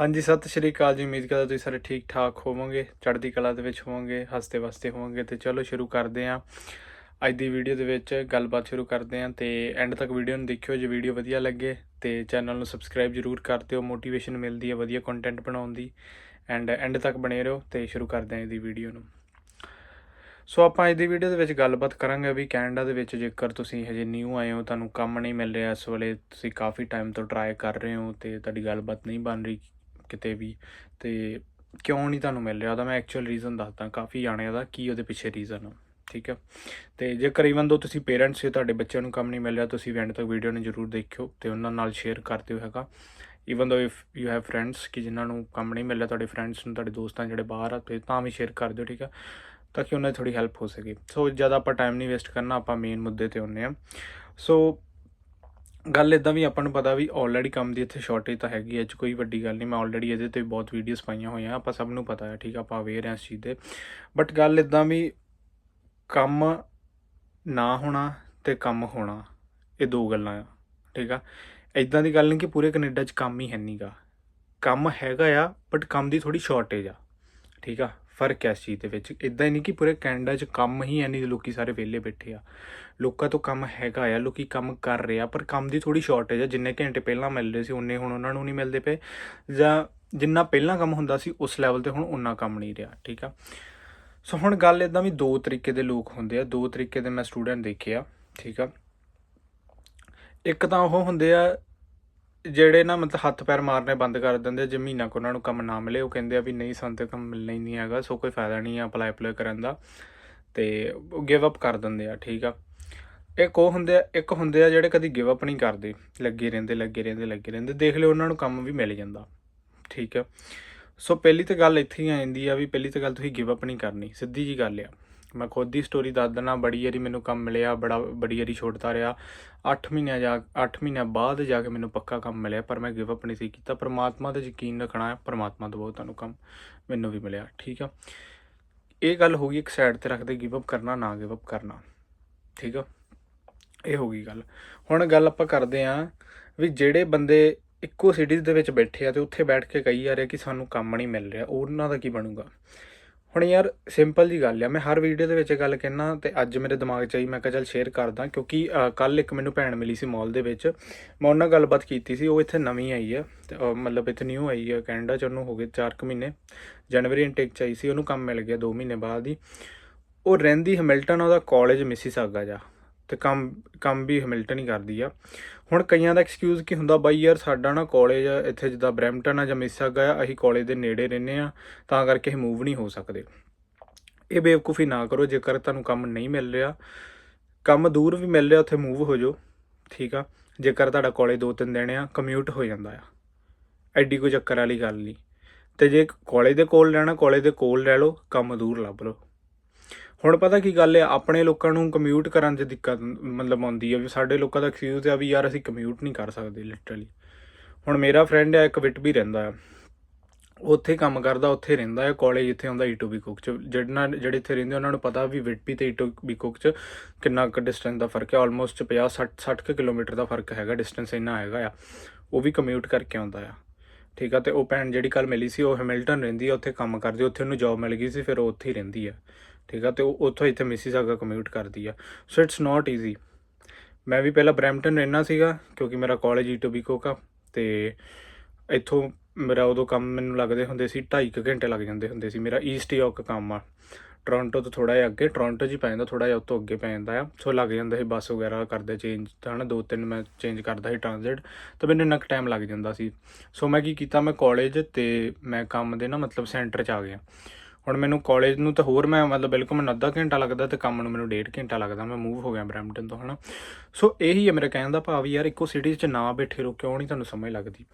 ਹਾਂਜੀ, ਸਤਿ ਸ਼੍ਰੀ ਅਕਾਲ ਜੀ। ਉਮੀਦ ਕਰਦਾ ਤੁਸੀਂ ਸਾਰੇ ਠੀਕ ਠਾਕ ਹੋਵੋਗੇ, ਚੜ੍ਹਦੀ ਕਲਾ ਦੇ ਵਿੱਚ ਹੋਵੋਗੇ, ਹੱਸਦੇ ਵਸਦੇ ਹੋਵੋਗੇ। ਤੇ ਚਲੋ, ਸ਼ੁਰੂ ਕਰਦੇ ਹਾਂ। ਅੱਜ ਦੀ ਵੀਡੀਓ ਦੇ ਵਿੱਚ ਗੱਲਬਾਤ ਸ਼ੁਰੂ ਕਰਦੇ ਹਾਂ ਤੇ ਐਂਡ ਤੱਕ ਵੀਡੀਓ ਨੂੰ ਦੇਖਿਓ ਜੇ ਵੀਡੀਓ ਵਧੀਆ ਲੱਗੇ ਤੇ ਚੈਨਲ ਨੂੰ ਸਬਸਕ੍ਰਾਈਬ ਜਰੂਰ ਕਰ ਦਿਓ। ਮੋਟੀਵੇਸ਼ਨ ਮਿਲਦੀ ਹੈ ਵਧੀਆ ਕੰਟੈਂਟ ਬਣਾਉਣ ਦੀ। ਐਂਡ ਐਂਡ ਤੱਕ ਬਣੇ ਰਹੋ ਤੇ ਸ਼ੁਰੂ ਕਰਦੇ ਹਾਂ ਇਹਦੀ ਵੀਡੀਓ ਨੂੰ। ਸੋ ਆਪਾਂ ਅੱਜ ਦੀ ਵੀਡੀਓ ਦੇ ਵਿੱਚ ਗੱਲਬਾਤ ਕਰਾਂਗੇ ਵੀ ਕੈਨੇਡਾ ਦੇ ਵਿੱਚ ਜੇਕਰ ਤੁਸੀਂ ਹਜੇ ਨਿਊ ਆਏ ਹੋ, ਤੁਹਾਨੂੰ ਕੰਮ ਨਹੀਂ ਮਿਲ ਰਿਹਾ ਇਸ ਵੇਲੇ, ਤੁਸੀਂ ਕਾਫੀ ਟਾਈਮ ਤੋਂ ਟਰਾਈ ਕਰ ਰਹੇ ਹੋ ਤੇ ਤੁਹਾਡੀ ਗੱਲਬਾਤ ਨਹੀਂ ਬਣ ਰਹੀ। ਕਿਤੇ ਵੀ ਤੇ ਕਿਉਂ ਨਹੀਂ ਤੁਹਾਨੂੰ ਮਿਲ ਰਿਹਾ ਉਹਦਾ ਮੈਂ ਐਕਚੁਅਲ ਰੀਜ਼ਨ ਦੱਸਦਾ, ਕਾਫੀ ਜਾਣਿਆਂ ਦਾ ਕੀ ਉਹਦੇ ਪਿੱਛੇ ਰੀਜ਼ਨ ਆ, ਠੀਕ ਹੈ ਤੇ ਜੇਕਰ ਇਵਨ ਦੋ ਤੁਸੀਂ ਪੇਰੈਂਟਸ ਹੋ ਤੁਹਾਡੇ ਬੱਚਿਆਂ ਨੂੰ ਕੰਮ ਨਹੀਂ ਮਿਲ ਰਿਹਾ, ਤੁਸੀਂ ਐਂਡ ਤੱਕ ਵੀਡੀਓ ਨੂੰ ਜਰੂਰ ਦੇਖਿਓ ਤੇ ਉਹਨਾਂ ਨਾਲ ਸ਼ੇਅਰ ਕਰਦੇ ਹੋ ਹੈਗਾ। ਇਵਨ ਦੋ ਇਫ ਯੂ ਹੈਵ ਫਰੈਂਡਸ ਕਿ ਜਿਨ੍ਹਾਂ ਨੂੰ ਕੰਮ ਨਹੀਂ ਮਿਲ ਰਿਹਾ, ਤੁਹਾਡੇ ਫਰੈਂਡਸ ਨੂੰ, ਤੁਹਾਡੇ ਦੋਸਤਾਂ ਜਿਹੜੇ ਬਾਹਰ ਆ, ਤੇ ਤਾਂ ਵੀ ਸ਼ੇਅਰ ਕਰ ਦਿਓ, ਠੀਕ ਆ? ਤਾਂ ਕਿ ਉਹਨਾਂ ਦੀ ਥੋੜੀ ਹੈਲਪ ਹੋ ਸਕੇ। ਸੋ ਜ਼ਿਆਦਾ ਆਪਾਂ ਟਾਈਮ ਨਹੀਂ ਵੇਸਟ ਕਰਨਾ, ਆਪਾਂ ਮੇਨ ਮੁੱਦੇ ਤੇ ਆਉਂਦੇ ਆ। ਸੋ ਗੱਲ ਇਦਾਂ ਵੀ ਆਪਾਂ ਨੂੰ ਪਤਾ ਵੀ ਆਲਰੇਡੀ ਕੰਮ ਦੀ ਇੱਥੇ ਸ਼ਾਰਟੇਜ ਤਾਂ ਹੈਗੀ ਐ ਚ ਕੋਈ ਵੱਡੀ ਗੱਲ ਨਹੀਂ, ਮੈਂ ਆਲਰੇਡੀ ਇਹਦੇ ਤੇ ਬਹੁਤ ਵੀਡੀਓਜ਼ ਪਾਈਆਂ ਹੋਈਆਂ, ਆਪਾਂ ਸਭ ਨੂੰ ਪਤਾ ਹੈ, ਠੀਕ ਆ, ਆਪਾਂ ਅਵੇਅਰ ਹਾਂ ਇਸ ਚੀਜ਼ ਦੇ। ਬਟ ਗੱਲ ਇਦਾਂ ਵੀ ਕੰਮ ਨਾ ਹੋਣਾ ਤੇ ਕੰਮ ਹੋਣਾ, ਇਹ ਦੋ ਗੱਲਾਂ ਆ, ਠੀਕ ਆ। ਇਦਾਂ ਦੀ ਗੱਲ ਨਹੀਂ ਕਿ ਪੂਰੇ ਕੈਨੇਡਾ 'ਚ ਕੰਮ ਹੀ ਹੈ ਨਹੀਂਗਾ ਕੰਮ ਹੈਗਾ ਆ ਬਟ ਕੰਮ ਦੀ ਥੋੜੀ ਸ਼ਾਰਟੇਜ ਆ, ਠੀਕ ਆ। ਫ਼ਰਕ ਹੈ ਇਸ ਚੀਜ਼ ਦੇ ਵਿੱਚ। ਇਦਾਂ ਹੀ ਨਹੀਂ ਕਿ ਪੂਰੇ ਕੈਨੇਡਾ 'ਚ ਕੰਮ ਹੀ ਹੈ ਨਹੀਂ, ਲੋਕੀ ਸਾਰੇ ਵਿਹਲੇ ਬੈਠੇ ਆ। ਲੋਕਾਂ ਤੋਂ ਕੰਮ ਹੈਗਾ ਆ, ਲੋਕੀ ਕੰਮ ਕਰ ਰਹੇ ਆ, ਪਰ ਕੰਮ ਦੀ ਥੋੜੀ ਸ਼ਾਰਟੇਜ ਆ। ਜਿੰਨੇ ਘੰਟੇ ਪਹਿਲਾਂ ਮਿਲ ਰਹੇ ਸੀ ਉਨੇ ਹੁਣ ਉਹਨਾਂ ਨੂੰ ਨਹੀਂ ਮਿਲਦੇ ਪਏ। ਜਾਂ ਜਿੰਨਾ ਪਹਿਲਾਂ ਕੰਮ ਹੁੰਦਾ ਸੀ, ਉਸ ਲੈਵਲ ਤੇ ਹੁਣ ਉਨਾ ਕੰਮ ਨਹੀਂ ਰਿਹਾ, ਠੀਕ ਆ? ਸੋ ਹੁਣ ਗੱਲ ਇਦਾਂ ਵੀ ਦੋ ਤਰੀਕੇ ਦੇ ਲੋਕ ਹੁੰਦੇ ਆ। ਦੋ ਤਰੀਕੇ ਦੇ ਮੈਂ ਸਟੂਡੈਂਟ ਦੇਖੇ ਆ, ਠੀਕ ਆ? ਇੱਕ ਤਾਂ ਉਹ ਹੁੰਦੇ ਆ ਜਿਹੜੇ ਨਾ ਮਤਲਬ ਹੱਥ ਪੈਰ ਮਾਰਨੇ ਬੰਦ ਕਰ ਦਿੰਦੇ ਆ, ਜੇ ਮਹੀਨਾ ਕੋ ਉਹਨਾਂ ਨੂੰ ਕੰਮ ਨਾ ਮਿਲੇ ਉਹ ਕਹਿੰਦੇ ਆ ਵੀ ਨਹੀਂ ਸਾਨੂੰ ਤਾਂ ਕੰਮ ਮਿਲਣਾ ਹੀ ਨਹੀਂ ਹੈਗਾ ਸੋ ਕੋਈ ਫਾਇਦਾ ਨਹੀਂ ਆ ਅਪਲਾਈ ਅਪਲਾਈ ਕਰਨ ਦਾ। ਤੇ ਉਹ ਗਿਵ ਅਪ ਕਰ ਦਿੰਦੇ ਆ ਠੀਕ ਆ? ਇੱਕ ਉਹ ਹੁੰਦੇ ਆ ਇੱਕ ਹੁੰਦੇ ਆ ਜਿਹੜੇ ਕਦੀ ਗਿਵ ਅਪ ਨਹੀਂ ਕਰਦੇ ਲੱਗੇ ਰਹਿੰਦੇ ਲੱਗੇ ਰਹਿੰਦੇ ਲੱਗੇ ਰਹਿੰਦੇ ਦੇਖ ਲਿਓ ਉਹਨਾਂ ਨੂੰ ਕੰਮ ਵੀ ਮਿਲ ਜਾਂਦਾ ਠੀਕ ਆ? ਸੋ ਪਹਿਲੀ ਤਾਂ ਗੱਲ ਇੱਥੇ ਹੀ ਆ ਜਾਂਦੀ ਆ ਵੀ ਪਹਿਲੀ ਤਾਂ ਗੱਲ ਤੁਸੀਂ ਗਿਵ ਅਪ ਨਹੀਂ ਕਰਨੀ ਸਿੱਧੀ ਜੀ ਗੱਲ ਆ। ਮੈਂ ਖੁਦ ਦੀ ਸਟੋਰੀ ਦੱਸ ਦਿੰਦਾ, ਬੜੀ ਵਾਰੀ ਮੈਨੂੰ ਕੰਮ ਮਿਲਿਆ, ਬੜਾ, ਬੜੀ ਵਾਰੀ ਛੋੜਦਾ ਰਿਹਾ। 8 ਮਹੀਨਿਆਂ ਜਾ 8 ਮਹੀਨਿਆਂ ਬਾਅਦ ਜਾ ਕੇ ਮੈਨੂੰ ਪੱਕਾ ਕੰਮ ਮਿਲਿਆ, ਪਰ ਮੈਂ ਗਿਵ ਅਪ ਨਹੀਂ ਸੀ ਕੀਤਾ। ਪਰਮਾਤਮਾ ਤੇ ਯਕੀਨ ਰੱਖਣਾ ਹੈ, ਪਰਮਾਤਮਾ ਤੋਂ ਬਹੁਤ ਤੁਹਾਨੂੰ ਕੰਮ ਮੈਨੂੰ ਵੀ ਮਿਲਿਆ, ਠੀਕ ਆ? ਇਹ ਗੱਲ ਹੋ ਗਈ ਇੱਕ ਸਾਈਡ ਤੇ ਰੱਖਦੇ ਗਿਵ ਅਪ ਕਰਨਾ, ਨਾ ਗਿਵ ਅਪ ਕਰਨਾ, ਠੀਕ ਆ? ਇਹ ਹੋ ਗਈ ਗੱਲ। ਹੁਣ ਗੱਲ ਆਪਾਂ ਕਰਦੇ ਆਂ ਵੀ ਜਿਹੜੇ ਬੰਦੇ ਇੱਕੋ ਸਿਟੀਜ਼ ਦੇ ਵਿੱਚ ਬੈਠੇ ਆ ਤੇ ਉੱਥੇ ਬੈਠ ਕੇ ਕਹੀ ਜਾ ਰਹੇ ਕਿ ਸਾਨੂੰ ਕੰਮ ਨਹੀਂ ਮਿਲ ਰਿਹਾ, ਉਹਨਾਂ ਦਾ ਕੀ ਬਣੂਗਾ? ਹੁਣ ਯਾਰ ਸਿੰਪਲ ਜੀ ਗੱਲ ਆ, ਮੈਂ ਹਰ ਵੀਡੀਓ ਦੇ ਵਿੱਚ ਇਹ ਗੱਲ ਕਹਿਣਾ ਤੇ ਅੱਜ ਮੇਰੇ ਦਿਮਾਗ 'ਚ ਆਈ, ਮੈਂ ਕਿਹਾ ਚੱਲ ਸ਼ੇਅਰ ਕਰਦਾ ਕਿਉਂਕਿ ਕੱਲ ਇੱਕ ਮੈਨੂੰ ਭੈਣ ਮਿਲੀ ਸੀ ਮਾਲ ਦੇ ਵਿੱਚ, ਮੈਂ ਉਹਨਾਂ ਨਾਲ ਗੱਲਬਾਤ ਕੀਤੀ ਸੀ, ਉਹ ਇੱਥੇ ਨਵੀਂ ਆਈ ਹੈ ਤੇ ਮਤਲਬ ਇੱਥੇ ਨਿਊ ਆਈ ਹੈ ਕੈਨੇਡਾ 'ਚ, ਉਹਨੂੰ ਹੋ ਗਏ 4 ਕੁ ਮਹੀਨੇ, ਜਨਵਰੀ ਇਨਟੇਕ 'ਚ ਆਈ ਸੀ, ਉਹਨੂੰ ਕੰਮ ਮਿਲ ਗਿਆ 2 ਮਹੀਨੇ ਬਾਅਦ ਹੀ, ਉਹ ਰਹਿੰਦੀ ਹੈਮਿਲਟਨ ਉਹਦਾ ਕਾਲਜ ਮਿਸੀਸਾਗਾ ਜਾ। ਤੇ ਕੰਮ ਕੰਮ ਵੀ ਹੈਮਿਲਟਨ ਹੀ ਕਰਦੀ ਆ। ਹੁਣ ਕਈਆਂ ਦਾ ਐਕਸਕਿਊਜ਼ ਕੀ ਹੁੰਦਾ, ਬਾਈ ਯਾਰ ਸਾਡਾ ਨਾ ਕਾਲਜ ਇੱਥੇ ਜਿੱਦਾਂ ਬਰੈਂਪਟਨ ਆ ਜਾਂ ਮਿਸੀਸਾਗਾ ਆ, ਅਸੀਂ ਕਾਲਜ ਦੇ ਨੇੜੇ ਰਹਿੰਦੇ ਆ, ਤਾਂ ਕਰਕੇ ਅਸੀਂ ਮੂਵ ਨਹੀਂ ਹੋ ਸਕਦੇ। ਇਹ ਬੇਵਕੂਫੀ ਨਾ ਕਰੋ, ਜੇਕਰ ਤੁਹਾਨੂੰ ਕੰਮ ਨਹੀਂ ਮਿਲ ਰਿਹਾ, ਕੰਮ ਦੂਰ ਵੀ ਮਿਲ ਰਿਹਾ, ਉੱਥੇ ਮੂਵ ਹੋ ਜਾਓ, ਠੀਕ ਆ। ਜੇਕਰ ਤੁਹਾਡਾ ਕਾਲਜ ਦੋ ਤਿੰਨ ਦਿਨ ਆ ਕਮਿਊਟ ਹੋ ਜਾਂਦਾ ਆ। ਐਡੀ ਕੋਈ ਚੱਕਰ ਵਾਲੀ ਗੱਲ ਨਹੀਂ। ਤੇ ਜੇ ਕਾਲਜ ਦੇ ਕੋਲ ਰਹਿਣਾ ਕਾਲਜ ਦੇ ਕੋਲ ਰਹਿ ਲਓ, ਕੰਮ ਦੂਰ ਲੱਭ ਲਓ। ਹੁਣ ਪਤਾ ਕੀ ਗੱਲ ਹੈ, ਆਪਣੇ ਲੋਕਾਂ ਨੂੰ ਕਮਿਊਟ ਕਰਨ 'ਚ ਦਿੱਕਤ ਮਤਲਬ ਆਉਂਦੀ ਹੈ ਵੀ ਸਾਡੇ ਲੋਕਾਂ ਦਾ ਐਕਸਕਿਊਜ਼ ਹੈ ਵੀ ਯਾਰ ਅਸੀਂ ਕਮਿਊਟ ਨਹੀਂ ਕਰ ਸਕਦੇ ਲਿਟਰਲੀ ਹੁਣ ਮੇਰਾ ਫਰੈਂਡ ਹੈ ਇੱਕ ਵਿਟ ਵੀ ਰਹਿੰਦਾ ਹੈ ਉੱਥੇ ਕੰਮ ਕਰਦਾ, ਉੱਥੇ ਰਹਿੰਦਾ ਹੈ ਕਾਲਜ ਇੱਥੇ ਹੁੰਦਾ ਈਟੋਬੀ ਕੁੱਕ ਚ। ਜਿਹੜਾ ਜਿਹੜੇ ਇੱਥੇ ਰਹਿੰਦੇ ਉਹਨਾਂ ਨੂੰ ਪਤਾ ਵੀ ਵਿਟਪੀ ਤੇ ਈਟੋਬੀ ਕੁੱਕ ਚ ਕਿੰਨਾ ਕੁ ਡਿਸਟੈਂਸ ਦਾ ਫ਼ਰਕ ਹੈ ਆਲਮੋਸਟ 50 60 60 ਕੁ ਕਿਲੋਮੀਟਰ ਦਾ ਫ਼ਰਕ ਹੈਗਾ ਡਿਸਟੈਂਸ ਇੰਨਾ ਹੈਗਾ ਆ। ਉਹ ਵੀ ਕਮਿਊਟ ਕਰਕੇ ਆਉਂਦਾ ਆ। ਠੀਕ ਆ, ਤੇ ਉਹ ਭੈਣ ਜਿਹੜੀ ਕੱਲ ਮਿਲੀ ਸੀ, ਉਹ ਹੈਮਿਲਟਨ ਰਹਿੰਦੀ ਆ, ਉੱਥੇ ਕੰਮ ਕਰਦੀ ਉੱਥੇ ਉਹਨੂੰ ਜੌਬ ਮਿਲ ਗਈ ਸੀ, ਫਿਰ ਉਹ ਉੱਥੇ ਹੀ ਰਹਿੰਦੀ ਆ। ਠੀਕ ਆ, ਤੇ ਉਹ ਉੱਥੋਂ ਇੱਥੇ ਮਿਸੀਸਾਗਾ ਕਮਿਊਟ ਕਰਦੀ ਆ। ਸੋ ਇਟਸ ਨਾਟ ਈਜ਼ੀ ਮੈਂ ਵੀ ਪਹਿਲਾਂ ਬਰੈਂਪਟਨ ਰਹਿਣਾ ਸੀਗਾ, ਕਿਉਂਕਿ ਮੇਰਾ ਕਾਲਜ ਈਟੋਬੀ ਕੁੱਕ ਆ, ਤੇ ਇੱਥੋਂ ਮੇਰਾ ਉਦੋਂ ਕੰਮ ਮੈਨੂੰ ਲੱਗਦੇ ਹੁੰਦੇ ਸੀ 2.5 ਘੰਟੇ ਲੱਗ ਜਾਂਦੇ ਹੁੰਦੇ ਸੀ। ਮੇਰਾ ਈਸਟ ਯਾਰਕ ਕੰਮ ਆ। ਟੋਰਾਂਟੋ ਤੋਂ ਥੋੜਾ ਜਿਹਾ ਅੱਗੇ ਟੋਰਾਂਟੋ 'ਚ ਹੀ ਪੈ ਜਾਂਦਾ ਥੋੜਾ ਜਿਹਾ ਉੱਤੋਂ ਅੱਗੇ ਪੈ ਜਾਂਦਾ ਆ। ਸੋ ਲੱਗ ਜਾਂਦਾ ਸੀ ਬੱਸ ਵਗੈਰਾ ਕਰਦੇ ਚੇਂਜ ਤਾਂ ਨਾ ਦੋ ਤਿੰਨ ਮੈਂ ਚੇਂਜ ਕਰਦਾ ਸੀ ਟ੍ਰਾਂਜ਼ਿਟ ਤਾਂ ਮੈਨੂੰ ਇੰਨਾ ਟਾਈਮ ਲੱਗ ਜਾਂਦਾ ਸੀ। ਸੋ ਮੈਂ ਕੀ ਕੀਤਾ, ਮੈਂ ਕਾਲਜ ਤੇ ਮੈਂ ਕੰਮ ਦੇ ਨਾ ਮਤਲਬ ਸੈਂਟਰ 'ਚ ਆ ਗਿਆ। ਹੁਣ ਮੈਨੂੰ ਕਾਲਜ ਨੂੰ ਤਾਂ ਹੋਰ ਮੈਂ ਮਤਲਬ ਬਿਲਕੁਲ ਮੈਨੂੰ ਅੱਧਾ ਘੰਟਾ ਲੱਗਦਾ ਤੇ ਕੰਮ ਨੂੰ ਮੈਨੂੰ ਡੇਢ ਘੰਟਾ ਲੱਗਦਾ, ਮੈਂ ਮੂਵ ਹੋ ਗਿਆ ਬਰੈਂਪਟਨ ਤੋਂ, ਹਨਾ। ਸੋ ਇਹੀ ਹੈ ਮੇਰਾ ਕਹਿਣ ਦਾ ਭਾਵ ਯਾਰ ਇੱਕੋ ਸਿਟੀ 'ਚ ਨਾ ਬੈਠੇ ਰਹੋ ਕਿਉਂ ਨਹੀਂ ਤੁਹਾਨੂੰ ਸਮਝ ਲੱਗਦੀ।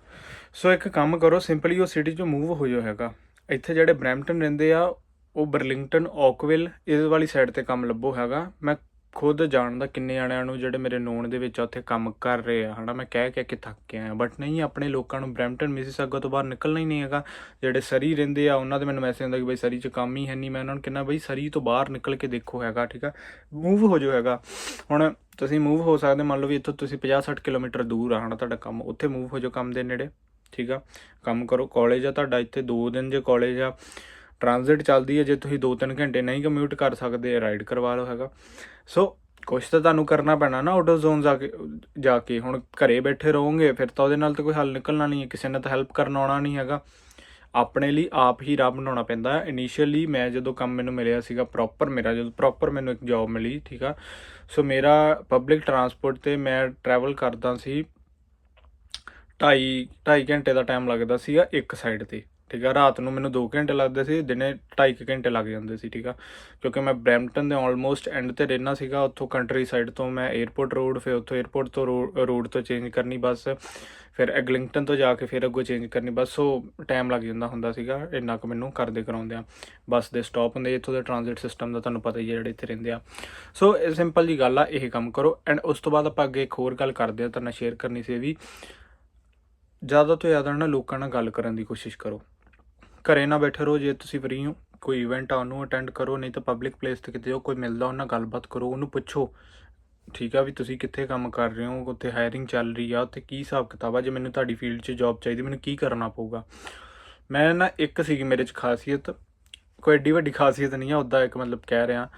ਸੋ ਇੱਕ ਕੰਮ ਕਰੋ ਸਿੰਪਲੀ ਉਹ ਸਿਟੀ 'ਚੋਂ ਮੂਵ ਹੋ ਜਾਓ ਹੈਗਾ। ਇੱਥੇ ਜਿਹੜੇ ਬਰੈਂਪਟਨ ਰਹਿੰਦੇ ਆ, ਉਹ ਬਰਲਿੰਗਟਨ ਓਕਵਿਲ ਇਸ ਵਾਲੀ ਸਾਈਡ ਤੇ ਕੰਮ ਲੱਭੋ ਹੈਗਾ। ਮੈਂ ਖੁਦ ਜਾਣਦਾ ਕਿੰਨੇ ਜਣਿਆਂ ਨੂੰ ਜਿਹੜੇ ਮੇਰੇ ਨੋਨ ਦੇ ਵਿੱਚ ਉੱਥੇ ਕੰਮ ਕਰ ਰਹੇ ਆ, ਹਨਾ? ਮੈਂ ਕਹਿ ਕਹਿ ਕੇ ਥੱਕ ਗਿਆ ਬਟ ਨਹੀਂ, ਆਪਣੇ ਲੋਕਾਂ ਨੂੰ ਬਰੈਂਪਟਨ ਮਿਸੀਸਾਗਾ ਤੋਂ ਬਾਹਰ ਨਿਕਲਣਾ ਹੀ ਨਹੀਂ ਹੈਗਾ। ਜਿਹੜੇ ਸਰੀ ਰਹਿੰਦੇ ਆ, ਉਹਨਾਂ ਦੇ ਮੈਨੂੰ ਮੈਸੇਜ ਆਉਂਦਾ ਕਿ ਬਈ ਸਰੀ 'ਚ ਕੰਮ ਹੀ ਹੈ ਨਹੀਂ। ਮੈਂ ਉਹਨਾਂ ਨੂੰ ਕਹਿੰਦਾ, ਬਈ ਸਰੀ ਤੋਂ ਬਾਹਰ ਨਿਕਲ ਕੇ ਦੇਖੋ ਹੈਗਾ, ਠੀਕ ਆ? ਮੂਵ ਹੋ ਜਾਓ ਹੈਗਾ। ਹੁਣ ਤੁਸੀਂ ਮੂਵ ਹੋ ਸਕਦੇ, ਮੰਨ ਲਓ ਵੀ ਇੱਥੋਂ ਤੁਸੀਂ 50 60 ਕਿਲੋਮੀਟਰ ਦੂਰ ਆ, ਹਨਾ, ਤੁਹਾਡਾ ਕੰਮ। ਉੱਥੇ ਮੂਵ ਹੋ ਜਾਓ ਕੰਮ ਦੇ ਨੇੜੇ, ਠੀਕ ਆ? ਕੰਮ ਕਰੋ। ਕਾਲਜ ਆ ਤੁਹਾਡਾ ਇੱਥੇ 2 ਦਿਨ ਜੇ ਕਾਲਜ ਆ। ਟ੍ਰਾਂਜ਼ਿਟ ਚੱਲਦੀ ਹੈ, ਜੇ ਤੁਸੀਂ 2-3 ਘੰਟੇ ਨਹੀਂ ਕਮਿਊਟ ਕਰ ਸਕਦੇ ਰਾਈਡ ਕਰਵਾ ਲਓ ਹੈਗਾ। ਸੋ ਕੁਛ ਤਾਂ ਤੁਹਾਨੂੰ ਕਰਨਾ ਪੈਣਾ ਨਾ ਆਊਟ ਆਊਟਰ ਜ਼ੋਨ ਜਾ ਕੇ ਜਾ ਕੇ। ਹੁਣ ਘਰੇ ਬੈਠੇ ਰਹੋਗੇ, ਫਿਰ ਤਾਂ ਉਹਦੇ ਨਾਲ ਤਾਂ ਕੋਈ ਹੱਲ ਨਿਕਲਣਾ ਨਹੀਂ ਹੈ, ਕਿਸੇ ਨੇ ਤਾਂ ਹੈਲਪ ਕਰਨ ਆਉਣਾ ਨਹੀਂ ਹੈਗਾ। ਆਪਣੇ ਲਈ ਆਪ ਹੀ ਰੱਬ ਬਣਾਉਣਾ ਪੈਂਦਾ ਹੈ। ਇਨੀਸ਼ੀਅਲੀ ਮੈਂ ਜਦੋਂ ਕੰਮ ਮੈਨੂੰ ਮਿਲਿਆ ਸੀਗਾ ਪ੍ਰੋਪਰ ਮੇਰਾ ਜਦੋਂ ਪ੍ਰੋਪਰ ਮੈਨੂੰ ਇੱਕ ਜੌਬ ਮਿਲੀ, ਠੀਕ ਆ। ਸੋ ਮੇਰਾ ਪਬਲਿਕ ਟਰਾਂਸਪੋਰਟ ਤੇ ਮੈਂ ਟਰੈਵਲ ਕਰਦਾ ਸੀ, ਢਾਈ ਢਾਈ ਘੰਟੇ ਦਾ ਟਾਈਮ ਲੱਗਦਾ ਸੀਗਾ ਇੱਕ ਸਾਈਡ ਤੇ। ਠੀਕ ਆ, ਰਾਤ ਨੂੰ ਮੈਨੂੰ 2 ਘੰਟੇ ਲੱਗਦੇ ਸੀ, ਦਿਨੇ 2.5 ਘੰਟੇ ਲੱਗ ਜਾਂਦੇ ਸੀ, ਠੀਕ ਆ। ਕਿਉਂਕਿ ਮੈਂ ਬ੍ਰੈਂਪਟਨ ਦੇ ਆਲਮੋਸਟ ਐਂਡ ਤੇ ਰਹਿਣਾ ਸੀਗਾ, ਉੱਥੋਂ ਕੰਟਰੀ ਸਾਈਡ ਤੋਂ ਮੈਂ 에ਅਰਪੋਰਟ ਰੋਡ ਫਿਰ ਉੱਥੋਂ 에ਅਰਪੋਰਟ ਤੋਂ ਰੋਡ ਤੋਂ ਚੇਂਜ ਕਰਨੀ ਬਸ, ਫਿਰ ਐਗਲਿੰਗਟਨ ਤੋਂ ਜਾ ਕੇ ਫਿਰ ਅੱਗੋਂ ਚੇਂਜ ਕਰਨੀ ਬਸ, ਸੋ ਟਾਈਮ ਲੱਗ ਜਾਂਦਾ ਹੁੰਦਾ ਸੀਗਾ, ਇੰਨਾ ਕੁ ਮੈਨੂੰ ਕਰਦੇ ਕਰਾਉਂਦੇ ਆ ਬੱਸ ਦੇ ਸਟਾਪ ਹੁੰਦੇ, ਇੱਥੋਂ ਦੇ ਟ੍ਰਾਂਜ਼ਿਟ ਸਿਸਟਮ ਦਾ ਤੁਹਾਨੂੰ ਪਤਾ ਹੀ ਹੈ ਜਿਹੜੇ ਇੱਥੇ ਰਹਿੰਦੇ ਆ। ਸੋ, ਇਹ ਸਿੰਪਲ ਜੀ ਗੱਲ ਆ, ਇਹ ਕੰਮ ਕਰੋ ਐਂਡ ਉਸ ਤੋਂ ਬਾਅਦ ਆਪਾਂ ਅੱਗੇ ਇੱਕ ਹੋਰ ਗੱਲ ਕਰਦੇ ਆ ਤੁਹਾਨੂੰ ਸ਼ੇਅਰ ਕਰਨੀ ਸੀ ਵੀ। ਜ਼ਿਆਦਾ ਤੋਂ ਜ਼ਿਆਦਾ ਨਾ ਲੋਕਾਂ ਨਾਲ ਗੱਲ ਕਰਨ ਦੀ ਕੋਸ਼ਿਸ਼ ਕਰੋ। ਘਰੇ ਨਾ ਬੈਠੇ ਰਹੋ ਜੇ ਤੁਸੀਂ ਫ੍ਰੀ ਹੋ ਕੋਈ ਇਵੈਂਟ ਆ ਉਹਨੂੰ ਅਟੈਂਡ ਕਰੋ ਨਹੀਂ ਤਾਂ ਪਬਲਿਕ ਪਲੇਸ ਤੇ ਕਿਤੇ ਜਾਓ ਕੋਈ ਮਿਲਦਾ ਉਹਨਾਂ ਨਾਲ ਗੱਲਬਾਤ ਕਰੋ ਉਹਨੂੰ ਪੁੱਛੋ ਠੀਕ ਆ ਵੀ ਤੁਸੀਂ ਕਿੱਥੇ ਕੰਮ ਕਰ ਰਹੇ ਹੋ ਉੱਥੇ ਹਾਇਰਿੰਗ ਚੱਲ ਰਹੀ ਆ ਉੱਥੇ ਕੀ ਹਿਸਾਬ ਕਿਤਾਬ ਆ ਜੇ ਮੈਨੂੰ ਤੁਹਾਡੀ ਫੀਲਡ 'ਚ ਜੌਬ ਚਾਹੀਦੀ ਮੈਨੂੰ ਕੀ ਕਰਨਾ ਪਊਗਾ। ਮੈਂ ਨਾ ਇੱਕ ਸੀਗੀ ਮੇਰੇ 'ਚ ਖਾਸੀਅਤ ਕੋਈ ਐਡੀ ਵੱਡੀ ਖਾਸੀਅਤ ਨਹੀਂ ਆ ਉਦਾਂ ਇੱਕ ਮਤਲਬ ਕਹਿ ਰਿਹਾ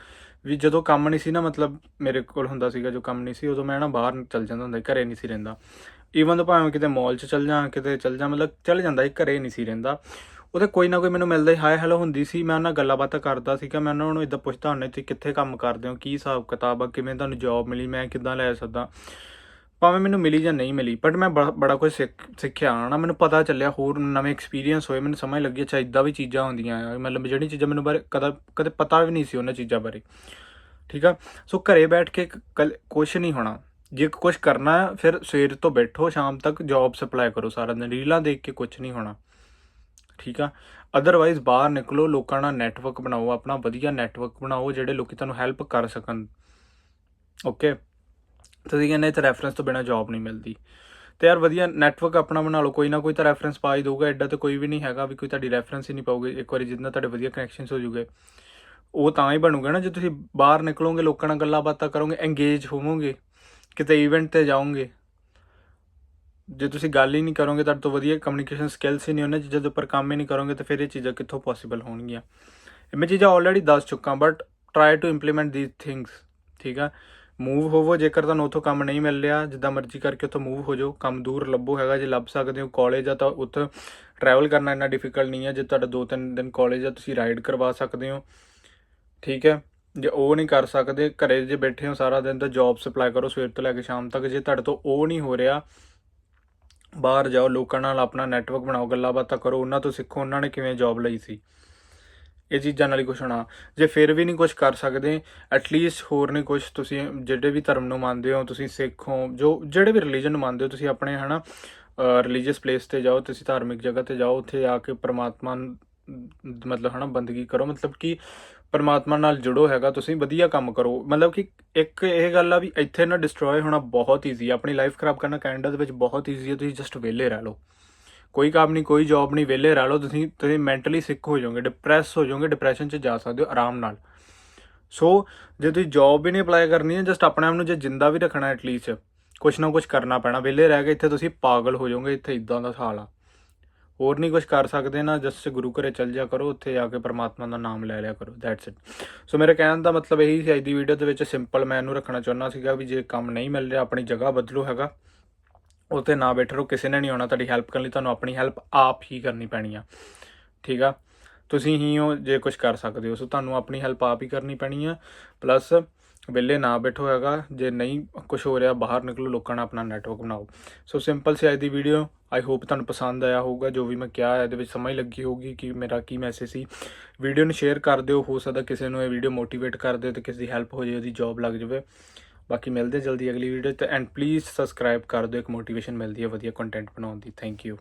ਵੀ ਜਦੋਂ ਕੰਮ ਨਹੀਂ ਸੀ ਨਾ ਮਤਲਬ ਮੇਰੇ ਕੋਲ ਹੁੰਦਾ ਸੀਗਾ ਜੋ ਕੰਮ ਨਹੀਂ ਸੀ ਉਦੋਂ ਮੈਂ ਨਾ ਬਾਹਰ ਚੱਲ ਜਾਂਦਾ ਹੁੰਦਾ ਸੀ, ਘਰੇ ਨਹੀਂ ਸੀ ਰਹਿੰਦਾ। ਈਵਨ ਤਾਂ ਭਾਵੇਂ ਕਿਤੇ ਮਾਲ 'ਚ ਚੱਲ ਜਾ ਕਿਤੇ ਚੱਲ ਜਾ ਮਤਲਬ ਚੱਲ ਜਾਂਦਾ ਸੀ ਘਰੇ ਨਹੀਂ ਸੀ ਰਹਿੰਦਾ। ਉਹਦੇ ਕੋਈ ਨਾ ਕੋਈ ਮੈਨੂੰ ਮਿਲਦਾ ਹੀ ਹਾਏ ਹੈਲੋ ਹੁੰਦੀ ਸੀ। ਮੈਂ ਉਹਨਾਂ ਨਾਲ ਗੱਲਾਂ ਬਾਤਾਂ ਕਰਦਾ ਸੀਗਾ। ਮੈਂ ਉਹਨਾਂ ਨੂੰ ਇਦਾਂ ਪੁੱਛਦਾ ਹੁੰਦਾ ਤੁਸੀਂ ਕਿੱਥੇ ਕੰਮ ਕਰਦੇ ਹੋ? ਕੀ ਹਿਸਾਬ ਕਿਤਾਬ ਆ? ਕਿਵੇਂ ਤੁਹਾਨੂੰ ਜੌਬ ਮਿਲੀ? ਮੈਂ ਕਿੱਦਾਂ ਲੈ ਸਕਦਾ? ਭਾਵੇਂ ਮੈਨੂੰ ਮਿਲੀ ਜਾਂ ਨਹੀਂ ਮਿਲੀ ਬਟ ਮੈਂ ਬੜਾ ਬੜਾ ਕੁਝ ਸਿੱਖ, ਸਿੱਖਿਆ। ਨਾ ਮੈਨੂੰ ਪਤਾ ਚੱਲਿਆ, ਹੋਰ ਨਵੇਂ ਐਕਸਪੀਰੀਅੰਸ ਹੋਏ, ਮੈਨੂੰ ਸਮਝ ਲੱਗੀ, ਅੱਛਾ ਇਦਾਂ ਵੀ ਚੀਜ਼ਾਂ ਹੁੰਦੀਆਂ ਆ। ਮਤਲਬ ਜਿਹੜੀ ਚੀਜ਼ਾਂ ਮੈਨੂੰ ਬਾਰੇ ਕਦਾ, ਕਦੇ ਪਤਾ ਵੀ ਨਹੀਂ ਸੀ ਉਹਨਾਂ ਚੀਜ਼ਾਂ ਬਾਰੇ। ਠੀਕ ਆ? ਸੋ ਘਰੇ ਬੈਠ ਕੇ ਕੁਝ ਨਹੀਂ ਹੋਣਾ। ਜੇ ਕੁਝ ਕਰਨਾ ਫਿਰ ਸਵੇਰ ਤੋਂ ਬੈਠੋ, ਸ਼ਾਮ ਤੱਕ ਜੌਬ ਸਪਲਾਈ ਕਰੋ ਸਾਰਾ ਦਿਨ ਰੀਲਾਂ ਦੇਖ ਕੇ ਕੁਝ ਨਹੀਂ ਹੋਣਾ। ਠੀਕ ਆ? ਅਦਰਵਾਈਜ਼ ਬਾਹਰ ਨਿਕਲੋ, ਲੋਕਾਂ ਨਾਲ ਨੈਟਵਰਕ ਬਣਾਓ, ਆਪਣਾ ਵਧੀਆ ਨੈਟਵਰਕ ਬਣਾਓ ਜਿਹੜੇ ਲੋਕੀ ਤੁਹਾਨੂੰ ਹੈਲਪ ਕਰ ਸਕਣ। ਓਕੇ ਤੁਸੀਂ ਕਹਿੰਦੇ ਤੇ ਰੈਫਰੈਂਸ ਤੋਂ ਬਿਨਾ ਜੌਬ ਨਹੀਂ ਮਿਲਦੀ। ਤੇ ਯਾਰ ਵਧੀਆ ਨੈਟਵਰਕ ਆਪਣਾ ਬਣਾ ਲਓ, ਕੋਈ ਨਾ ਕੋਈ ਤਾਂ ਰੈਫਰੈਂਸ ਪਾ ਹੀ ਦਊਗਾ ਐਡਾ ਤਾਂ ਕੋਈ ਵੀ ਨਹੀਂ ਹੈਗਾ ਵੀ ਕੋਈ ਤੁਹਾਡੀ ਰੈਫਰੈਂਸ ਹੀ ਨਹੀਂ ਪਾਉਗੇ ਇੱਕ ਵਾਰੀ ਜਿੰਨਾ ਤੁਹਾਡੇ ਵਧੀਆ ਕਨੈਕਸ਼ਨਸ ਹੋ ਜੂਗੇ। ਉਹ ਤਾਂ ਹੀ ਬਣੂਗਾ ਨਾ, ਜੇ ਤੁਸੀਂ ਬਾਹਰ ਨਿਕਲੋਗੇ, ਲੋਕਾਂ ਨਾਲ ਗੱਲਾਂ ਬਾਤਾਂ ਕਰੋਗੇ ਐਂਗੇਜ ਹੋਵੋਗੇ, ਕਿਤੇ ਇਵੈਂਟ ਤੇ ਜਾਓਗੇ ਜੇ ਤੁਸੀਂ ਗੱਲ ਹੀ ਨਹੀਂ ਕਰੋਗੇ, ਤੁਹਾਡੇ ਤੋਂ ਵਧੀਆ ਕਮਿਊਨੀਕੇਸ਼ਨ ਸਕਿੱਲਸ ਹੀ ਨਹੀਂ ਉਹਨਾਂ ਚੀਜ਼ਾਂ ਦੇ ਉੱਪਰ ਕੰਮ ਹੀ ਨਹੀਂ ਕਰੋਗੇ, ਤਾਂ ਫਿਰ ਇਹ ਚੀਜ਼ਾਂ ਕਿੱਥੋਂ ਪੋਸੀਬਲ ਹੋਣਗੀਆਂ? ਇਹ ਮੈਂ ਚੀਜ਼ਾਂ ਆਲਰੇਡੀ ਦੱਸ ਚੁੱਕਾ but try to implement these things ਠੀਕ ਆ? ਮੂਵ ਹੋਵੋ, ਜੇਕਰ ਤੁਹਾਨੂੰ ਉੱਥੋਂ ਕੰਮ ਨਹੀਂ ਮਿਲ ਰਿਹਾ, ਜਿੱਦਾਂ ਮਰਜ਼ੀ ਕਰਕੇ ਉੱਥੋਂ ਮੂਵ ਹੋ ਜਾਓ, ਕੰਮ ਦੂਰ ਲੱਭੋ ਹੈਗਾ, ਜੇ ਲੱਭ ਸਕਦੇ ਹੋ ਕਾਲਜ ਆ, ਤਾਂ ਉੱਥੇ ਟਰੈਵਲ ਕਰਨਾ ਇੰਨਾ ਡਿਫਿਕਲਟ ਨਹੀਂ ਹੈ ਜੇ ਤੁਹਾਡਾ 2-3 ਦਿਨ ਕਾਲਜ ਆ, ਤੁਸੀਂ ਰਾਈਡ ਕਰਵਾ ਸਕਦੇ ਹੋ, ਠੀਕ ਹੈ? ਜੇ ਉਹ ਨਹੀਂ ਕਰ ਸਕਦੇ, ਘਰੇ ਜੇ ਬੈਠੇ ਹੋ ਸਾਰਾ ਦਿਨ, ਤਾਂ ਜੌਬ ਸਪਲਾਈ ਕਰੋ, ਸਵੇਰ ਤੋਂ ਲੈ ਕੇ ਸ਼ਾਮ ਤੱਕ, ਜੇ ਤੁਹਾਡੇ ਤੋਂ ਉਹ ਨਹੀਂ ਹੋ ਰਿਹਾ ਬਾਹਰ ਜਾਓ, ਲੋਕਾਂ ਨਾਲ ਆਪਣਾ ਨੈਟਵਰਕ ਬਣਾਓ, ਗੱਲਾਂ ਬਾਤਾਂ ਕਰੋ, ਉਹਨਾਂ ਤੋਂ ਸਿੱਖੋ, ਉਹਨਾਂ ਨੇ ਕਿਵੇਂ ਜੌਬ ਲਈ ਸੀ। ਇਹ ਚੀਜ਼ਾਂ ਨਾਲ ਹੀ ਕੁਛ ਹੋਣਾ। ਜੇ ਫਿਰ ਵੀ ਨਹੀਂ ਕੁਝ ਕਰ ਸਕਦੇ ਐਟਲੀਸਟ ਹੋਰ ਨਹੀਂ ਕੁਝ ਤੁਸੀਂ ਜਿਹੜੇ ਵੀ ਧਰਮ ਨੂੰ ਮੰਨਦੇ ਹੋ, ਤੁਸੀਂ ਸਿੱਖ ਹੋ, ਜੋ ਜਿਹੜੇ ਵੀ ਰਿਲੀਜਨ ਨੂੰ ਮੰਨਦੇ ਹੋ, ਤੁਸੀਂ ਆਪਣੇ ਹਨਾ ਰਿਲੀਜੀਅਸ ਪਲੇਸ ਤੇ ਜਾਓ, ਤੁਸੀਂ ਧਾਰਮਿਕ ਜਗ੍ਹਾ ਤੇ ਜਾਓ, ਉੱਥੇ ਆ ਕੇ ਪ੍ਰਮਾਤਮਾ ਮਤਲਬ ਹਨਾ ਬੰਦਗੀ ਕਰੋ, ਮਤਲਬ ਕਿ ਪਰਮਾਤਮਾ ਨਾਲ ਜੁੜੋ ਹੈਗਾ, ਤੁਸੀਂ ਵਧੀਆ ਕੰਮ ਕਰੋ। ਮਤਲਬ ਕਿ ਇੱਕ ਇਹ ਗੱਲ ਆ ਵੀ ਇੱਥੇ ਨਾ ਡਿਸਟਰੋਏ ਹੋਣਾ ਬਹੁਤ ਈਜ਼ੀ ਆ, ਆਪਣੀ ਲਾਈਫ ਖਰਾਬ ਕਰਨਾ ਕੈਨੇਡਾ ਦੇ ਵਿੱਚ ਬਹੁਤ ਈਜ਼ੀ ਹੈ ਤੁਸੀਂ ਜਸਟ ਵਿਹਲੇ ਰਹਿ ਲਓ। ਕੋਈ ਕੰਮ ਨਹੀਂ, ਕੋਈ ਜੌਬ ਨਹੀਂ, ਵਿਹਲੇ ਰਹਿ ਲਓ, ਤੁਸੀਂ ਤੁਸੀਂ ਮੈਂਟਲੀ ਸਿੱਕ ਹੋ ਜਾਓਗੇ ਡਿਪਰੈਸ ਹੋ ਜਾਓਗੇ ਡਿਪਰੈਸ਼ਨ 'ਚ ਜਾ ਸਕਦੇ ਹੋ ਆਰਾਮ ਨਾਲ। ਸੋ ਜੇ ਤੁਸੀਂ ਜੌਬ ਵੀ ਨਹੀਂ ਅਪਲਾਈ ਕਰਨੀ ਹੈ ਜਸਟ ਆਪਣੇ ਆਪ ਨੂੰ ਜੇ ਜਿੰਦਾ ਵੀ ਰੱਖਣਾ ਐਟਲੀਸਟ ਕੁਛ ਨਾ ਕੁਛ ਕਰਨਾ ਪੈਣਾ, ਵਿਹਲੇ ਰਹਿ ਕੇ ਇੱਥੇ ਤੁਸੀਂ ਪਾਗਲ ਹੋ ਜਾਓਗੇ, ਇੱਥੇ ਇਦਾਂ ਦਾ ਹਾਲ ਆ। ਹੋਰ ਨਹੀਂ ਕੁਝ ਕਰ ਸਕਦੇ ਨਾ ਜਸ ਗੁਰੂ ਘਰੇ ਚੱਲ ਜਾ ਕਰੋ, ਉੱਥੇ ਜਾ ਕੇ ਪਰਮਾਤਮਾ ਦਾ ਨਾਮ ਲੈ ਲਿਆ ਕਰੋ ਦੈਟਸ ਇਟ ਸੋ ਮੇਰੇ ਕਹਿਣ ਦਾ ਮਤਲਬ ਇਹੀ ਸੀ, ਅੱਜ ਦੀ ਵੀਡੀਓ ਦੇ ਵਿੱਚ ਸਿੰਪਲ ਮੈਂ ਇਹਨੂੰ ਰੱਖਣਾ ਚਾਹੁੰਦਾ ਸੀਗਾ ਵੀ ਜੇ ਕੰਮ ਨਹੀਂ ਮਿਲ ਰਿਹਾ, ਆਪਣੀ ਜਗ੍ਹਾ ਬਦਲੋ ਹੈਗਾ, ਉੱਥੇ ਨਾ ਬੈਠੇ ਰਹੋ ਕਿਸੇ ਨੇ ਨਹੀਂ ਆਉਣਾ, ਤੁਹਾਡੀ ਹੈਲਪ ਕਰਨ ਲਈ ਤੁਹਾਨੂੰ ਆਪਣੀ ਹੈਲਪ ਆਪ ਹੀ ਕਰਨੀ ਪੈਣੀ ਆ, ਠੀਕ ਆ? ਤੁਸੀਂ ਹੀ ਹੋ, ਜੇ ਕੁਝ ਕਰ ਸਕਦੇ ਹੋ ਸੋ ਤੁਹਾਨੂੰ ਆਪਣੀ ਹੈਲਪ ਆਪ ਹੀ ਕਰਨੀ ਪੈਣੀ ਆ ਪਲੱਸ ਵਿਹਲੇ ਨਾ ਬੈਠੋ ਹੈਗਾ, ਜੇ ਨਹੀਂ ਕੁਝ ਹੋ ਰਿਹਾ, ਬਾਹਰ ਨਿਕਲੋ, ਲੋਕਾਂ ਨਾਲ ਆਪਣਾ ਨੈਟਵਰਕ ਬਣਾਓ। ਸੋ ਸਿੰਪਲ ਸੀ ਅੱਜ ਦੀ ਵੀਡੀਓ ਆਈ ਹੋਪ ਤੁਹਾਨੂੰ ਪਸੰਦ ਆਇਆ ਹੋਊਗਾ, ਜੋ ਵੀ ਮੈਂ ਕਿਹਾ, ਇਹਦੇ ਵਿੱਚ ਸਮਝ ਲੱਗੀ ਹੋਊਗੀ ਕਿ ਮੇਰਾ ਕੀ ਮੈਸੇਜ ਸੀ। ਵੀਡੀਓ ਨੂੰ ਸ਼ੇਅਰ ਕਰ ਦਿਓ, ਹੋ ਸਕਦਾ ਕਿਸੇ ਨੂੰ ਇਹ ਵੀਡੀਓ ਮੋਟੀਵੇਟ ਕਰ ਦੇ ਤੇ ਕਿਸੇ ਦੀ ਹੈਲਪ ਹੋ ਜਾਏ, ਉਹਦੀ ਜੌਬ ਲੱਗ ਜਾਵੇ। ਬਾਕੀ ਮਿਲਦੇ ਜਲਦੀ ਅਗਲੀ ਵੀਡੀਓ ਤੇ ਐਂਡ ਪਲੀਜ਼ ਸਬਸਕ੍ਰਾਈਬ ਕਰ ਦਿਓ, ਇੱਕ ਮੋਟੀਵੇਸ਼ਨ ਮਿਲਦੀ ਹੈ ਵਧੀਆ ਕੰਟੈਂਟ ਬਣਾਉਣ ਦੀ। Thank you